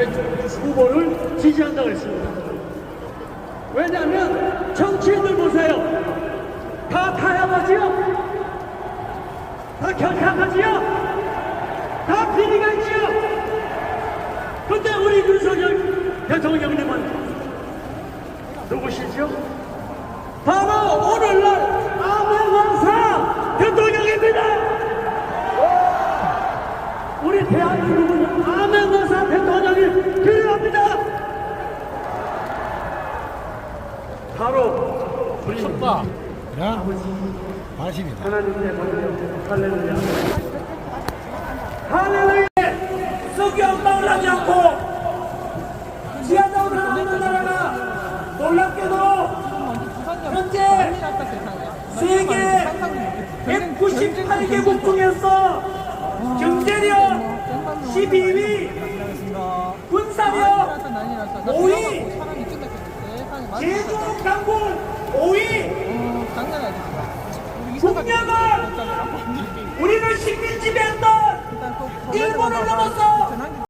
대통령 후보를 지지한다고 했습니다. 왜냐하면 정치인들 보세요. 다 타협하지요? 다 경향하지요? 다 비리가 있지요? 근데 우리 윤석열 대통령님은 누구시죠? 바로 오늘날 아멘 왕사 대통령입니다! 우리 대한민국은 아멘 바로 우리 야, 반십니다. 하나님의 권위요 할렐루야. 할렐루야. 성경 떠올라지 않고 지하자고 하나님의 나라가 놀랍게도 현재 세계 198개국 중에서 경제력 12위 군사력 5위 제조 강군 5위 국력은 우리를 식민 지배했던 일본을 넘어서